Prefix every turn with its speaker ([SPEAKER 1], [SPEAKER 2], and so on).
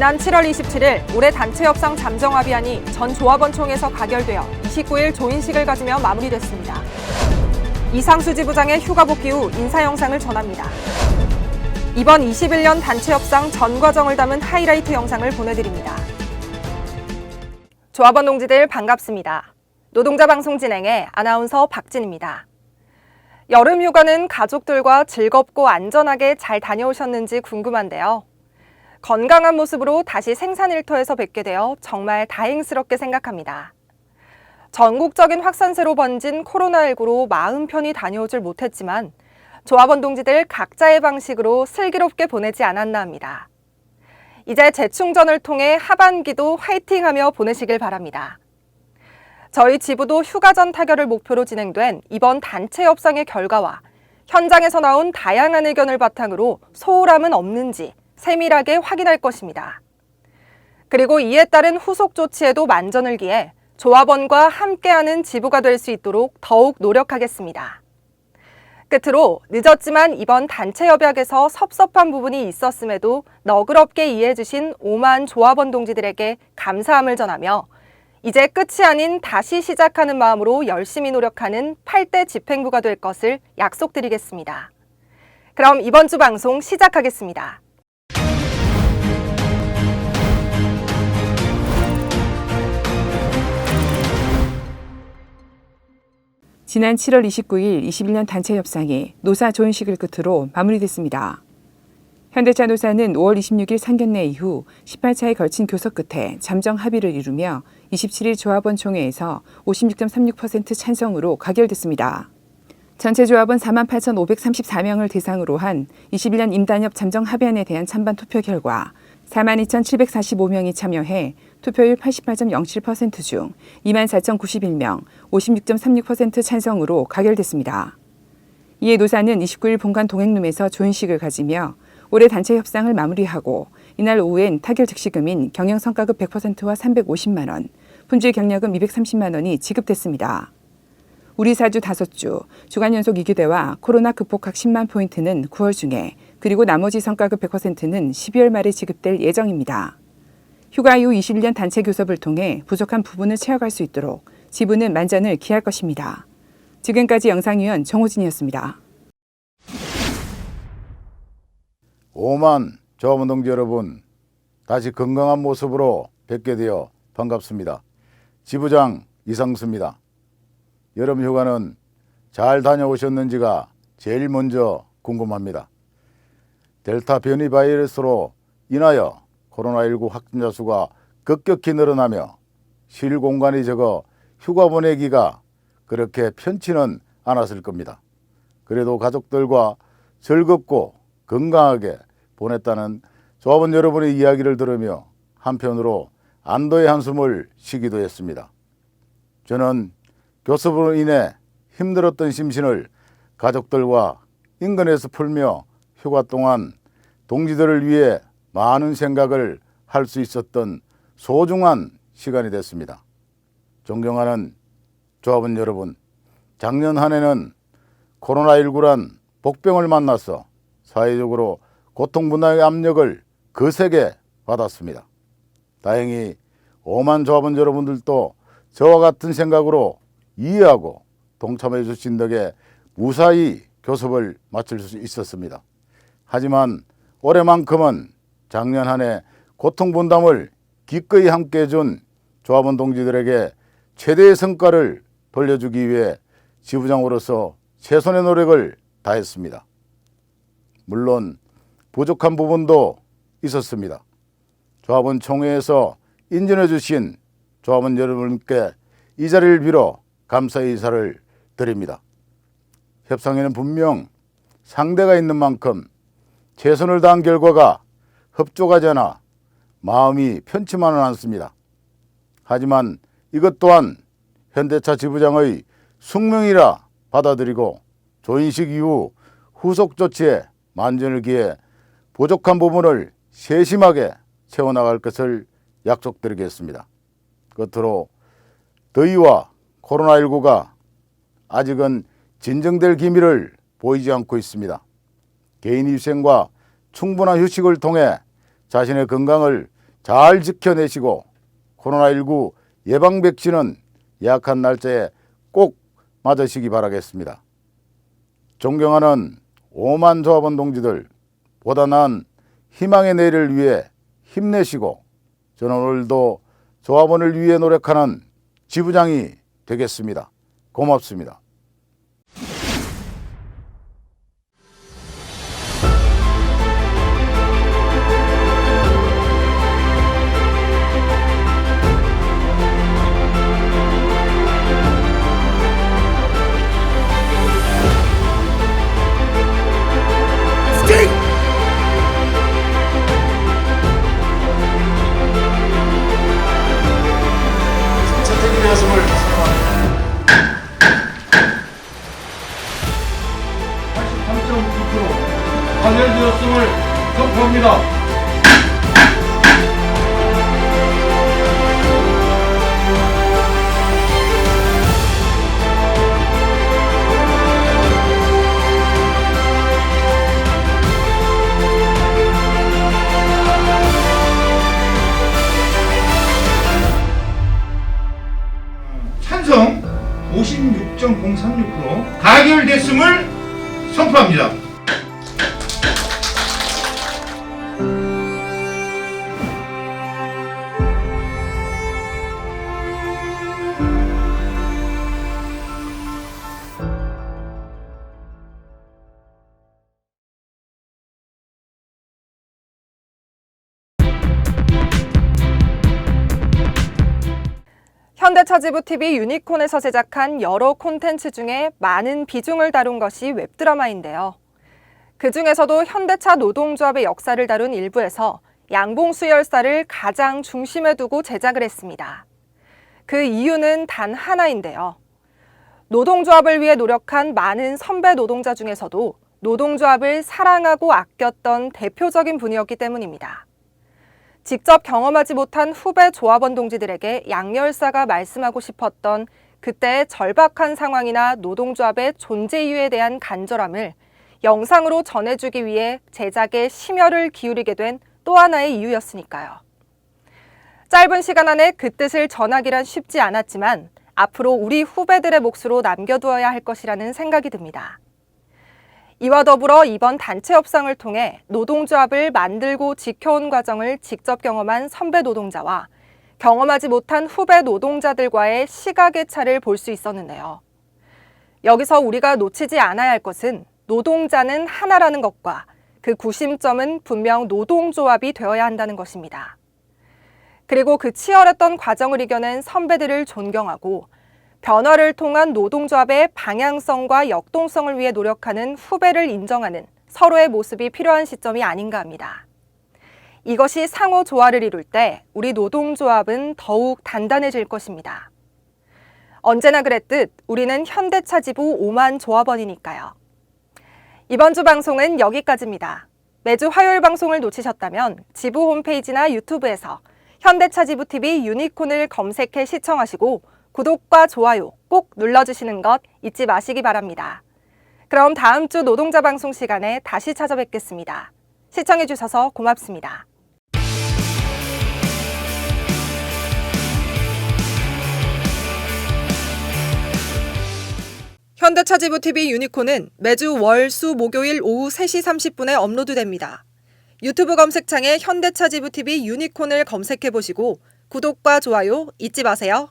[SPEAKER 1] 지난 7월 27일 올해 단체 협상 잠정 합의안이 전 조합원총회에서 가결되어 29일 조인식을 가지며 마무리됐습니다. 이상수 지부장의 휴가 복귀 후 인사 영상을 전합니다. 이번 21년 단체 협상 전 과정을 담은 하이라이트 영상을 보내드립니다. 조합원 동지들 반갑습니다. 노동자 방송 진행의 아나운서 박진입니다. 여름 휴가는 가족들과 즐겁고 안전하게 잘 다녀오셨는지 궁금한데요. 건강한 모습으로 다시 생산 일터에서 뵙게 되어 정말 다행스럽게 생각합니다. 전국적인 확산세로 번진 코로나19로 마음 편히 다녀오질 못했지만 조합원 동지들 각자의 방식으로 슬기롭게 보내지 않았나 합니다. 이제 재충전을 통해 하반기도 화이팅하며 보내시길 바랍니다. 저희 지부도 휴가 전 타결을 목표로 진행된 이번 단체 협상의 결과와 현장에서 나온 다양한 의견을 바탕으로 소홀함은 없는지 세밀하게 확인할 것입니다. 그리고 이에 따른 후속 조치에도 만전을 기해 조합원과 함께하는 지부가 될 수 있도록 더욱 노력하겠습니다. 끝으로 늦었지만 이번 단체 협약에서 섭섭한 부분이 있었음에도 너그럽게 이해해 주신 오만 조합원 동지들에게 감사함을 전하며 이제 끝이 아닌 다시 시작하는 마음으로 열심히 노력하는 8대 집행부가 될 것을 약속드리겠습니다. 그럼 이번 주 방송 시작하겠습니다.
[SPEAKER 2] 지난 7월 29일 21년 단체 협상이 노사 조인식을 끝으로 마무리됐습니다. 현대차 노사는 5월 26일 상견례 이후 18차에 걸친 교섭 끝에 잠정 합의를 이루며 27일 조합원 총회에서 56.36% 찬성으로 가결됐습니다. 전체 조합원 48,534명을 대상으로 한 21년 임단협 잠정 합의안에 대한 찬반 투표 결과 42,745명이 참여해 투표율 88.07%중 24,091명, 56.36% 찬성으로 가결됐습니다. 이에 노사는 29일 본관 동행룸에서 조인식을 가지며 올해 단체 협상을 마무리하고 이날 오후엔 타결 즉시금인 경영성과급 100%와 350만 원, 품질 경력금 230만 원이 지급됐습니다. 우리 사주 5주, 주간 연속 2교대와 코로나 극복학 10만 포인트는 9월 중에 그리고 나머지 성과급 100%는 12월 말에 지급될 예정입니다. 휴가 이후 21년 단체 교섭을 통해 부족한 부분을 채워갈 수 있도록 지부는 만전을 기할 것입니다. 지금까지 영상위원 정호진이었습니다.
[SPEAKER 3] 5만 조합원 동지 여러분, 다시 건강한 모습으로 뵙게 되어 반갑습니다. 지부장 이상수입니다. 여름 휴가는 잘 다녀오셨는지가 제일 먼저 궁금합니다. 델타 변이 바이러스로 인하여 코로나19 확진자 수가 급격히 늘어나며 쉴 공간이 적어 휴가 보내기가 그렇게 편치는 않았을 겁니다. 그래도 가족들과 즐겁고 건강하게 보냈다는 조합원 여러분의 이야기를 들으며 한편으로 안도의 한숨을 쉬기도 했습니다. 저는 교섭으로 인해 힘들었던 심신을 가족들과 인근에서 풀며 휴가 동안 동지들을 위해 많은 생각을 할 수 있었던 소중한 시간이 됐습니다. 존경하는 조합원 여러분, 작년 한 해는 코로나19란 복병을 만나서 사회적으로 고통분담의 압력을 거세게 받았습니다. 다행히 오만 조합원 여러분들도 저와 같은 생각으로 이해하고 동참해 주신 덕에 무사히 교섭을 마칠 수 있었습니다. 하지만 올해만큼은 작년 한 해 고통 분담을 기꺼이 함께 해준 조합원 동지들에게 최대의 성과를 돌려주기 위해 지부장으로서 최선의 노력을 다했습니다. 물론 부족한 부분도 있었습니다. 조합원 총회에서 인정해 주신 조합원 여러분께 이 자리를 빌어 감사의 인사를 드립니다. 협상에는 분명 상대가 있는 만큼 최선을 다한 결과가 않아 마음이 편치만은 않습니다. 하지만 이것 또한 현대차 지부장의 숙명이라 받아들이고 조인식 이후 후속 조치에 만전을 기해 부족한 부분을 세심하게 채워나갈 것을 약속드리겠습니다. 끝으로 더위와 코로나19가 아직은 진정될 기미를 보이지 않고 있습니다. 개인 위생과 충분한 휴식을 통해 자신의 건강을 잘 지켜내시고 코로나19 예방 백신은 예약한 날짜에 꼭 맞으시기 바라겠습니다. 존경하는 5만 조합원 동지들 보다 나은 희망의 내일을 위해 힘내시고 저는 오늘도 조합원을 위해 노력하는 지부장이 되겠습니다. 고맙습니다.
[SPEAKER 4] 83.9% 파멸되었음을 선포합니다.
[SPEAKER 1] 현대차지부TV 유니콘에서 제작한 여러 콘텐츠 중에 많은 비중을 다룬 것이 웹드라마인데요. 그 중에서도 현대차 노동조합의 역사를 다룬 일부에서 양봉수 열사를 가장 중심에 두고 제작을 했습니다. 그 이유는 단 하나인데요. 노동조합을 위해 노력한 많은 선배 노동자 중에서도 노동조합을 사랑하고 아꼈던 대표적인 분이었기 때문입니다. 직접 경험하지 못한 후배 조합원 동지들에게 양열사가 말씀하고 싶었던 그때의 절박한 상황이나 노동조합의 존재 이유에 대한 간절함을 영상으로 전해주기 위해 제작에 심혈을 기울이게 된 또 하나의 이유였으니까요. 짧은 시간 안에 그 뜻을 전하기란 쉽지 않았지만 앞으로 우리 후배들의 몫으로 남겨두어야 할 것이라는 생각이 듭니다. 이와 더불어 이번 단체 협상을 통해 노동조합을 만들고 지켜온 과정을 직접 경험한 선배 노동자와 경험하지 못한 후배 노동자들과의 시각의 차를 볼 수 있었는데요. 여기서 우리가 놓치지 않아야 할 것은 노동자는 하나라는 것과 그 구심점은 분명 노동조합이 되어야 한다는 것입니다. 그리고 그 치열했던 과정을 이겨낸 선배들을 존경하고 변화를 통한 노동조합의 방향성과 역동성을 위해 노력하는 후배를 인정하는 서로의 모습이 필요한 시점이 아닌가 합니다. 이것이 상호 조화를 이룰 때 우리 노동조합은 더욱 단단해질 것입니다. 언제나 그랬듯 우리는 현대차 지부 5만 조합원이니까요. 이번 주 방송은 여기까지입니다. 매주 화요일 방송을 놓치셨다면 지부 홈페이지나 유튜브에서 현대차 지부 TV 유니콘을 검색해 시청하시고 구독과 좋아요 꼭 눌러주시는 것 잊지 마시기 바랍니다. 그럼 다음 주 노동자 방송 시간에 다시 찾아뵙겠습니다. 시청해주셔서 고맙습니다. 현대차 지부 TV 유니콘은 매주 월, 수, 목요일 오후 3시 30분에 업로드됩니다. 유튜브 검색창에 현대차 지부 TV 유니콘을 검색해 보시고 구독과 좋아요 잊지 마세요.